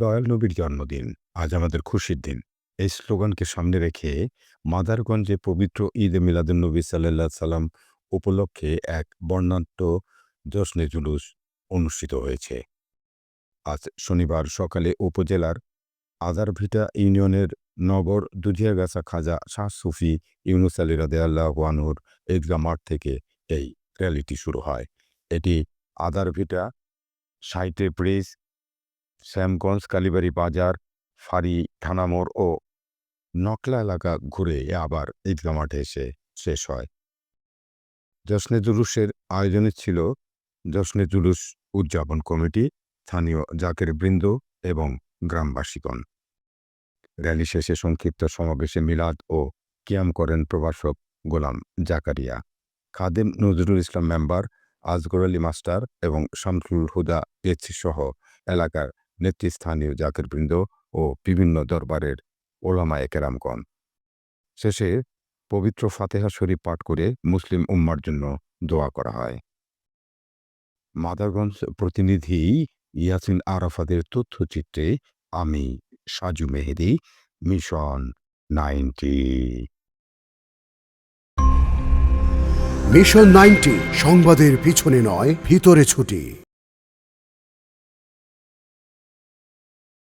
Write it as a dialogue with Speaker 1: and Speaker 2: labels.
Speaker 1: দয়াল নবীর জন্মদিন। আজ আমাদের খুশির দিন। এই স্লোগানকে সামনে রেখে মাদারগঞ্জে পবিত্র ঈদ এ মিলাদুন্নবী সাল্লাহ সাল্লাম উপলক্ষে এক বর্ণাঢ্য জশ্নে জুলুস অনুষ্ঠিত হয়েছে। আজ শনিবার সকালে উপজেলার আদারভিটা ইউনিয়নের নগর দুধিয়াগাছা খাজা শাহ সুফি ইউনুস আলী রাদেয়াল্লাহ ওয়ানুর ঈদগা মাঠ থেকে এই র্যালিটি শুরু হয়। এটি আদারভিটা সাইটে ব্রিজ শ্যামগঞ্জ, কালীবাড়ি বাজার, ফাঁড়ি থানামোড় ও নকলা এলাকা ঘুরে আবার ঈদগা মাঠে এসে শেষ হয়। জশ্নে জুলুসের আয়োজনে ছিল জশ্নে জুলুস উদযাপন কমিটি, স্থানীয় জাকের বৃন্দ এবং গ্রামবাসীগণ। র্যালি শেষে সংক্ষিপ্ত সমাবেশে মিলাদ ও কিয়াম করেন প্রভাষক গোলাম জাকারিয়া। খাদেম নজরুল ইসলাম মেম্বার, আজগর আলী মাস্টার এবং শামসুল হুদা পেছি সহ এলাকার নেতৃস্থানীয় জাকেরবৃন্দ ও বিভিন্ন দরবারের ওলামা একেরামগণ। শেষে পবিত্র ফাতেহা শরীফ পাঠ করে মুসলিম উম্মার জন্য দোয়া করা হয়। মাদারগঞ্জ প্রতিনিধি ইয়াসিন আরাফাদের তথ্যচিত্রে আমি Saju Mehedi, mission ninety.
Speaker 2: Mission ninety, সংবাদের পিছনে নয়, ভিতরে ছুটি।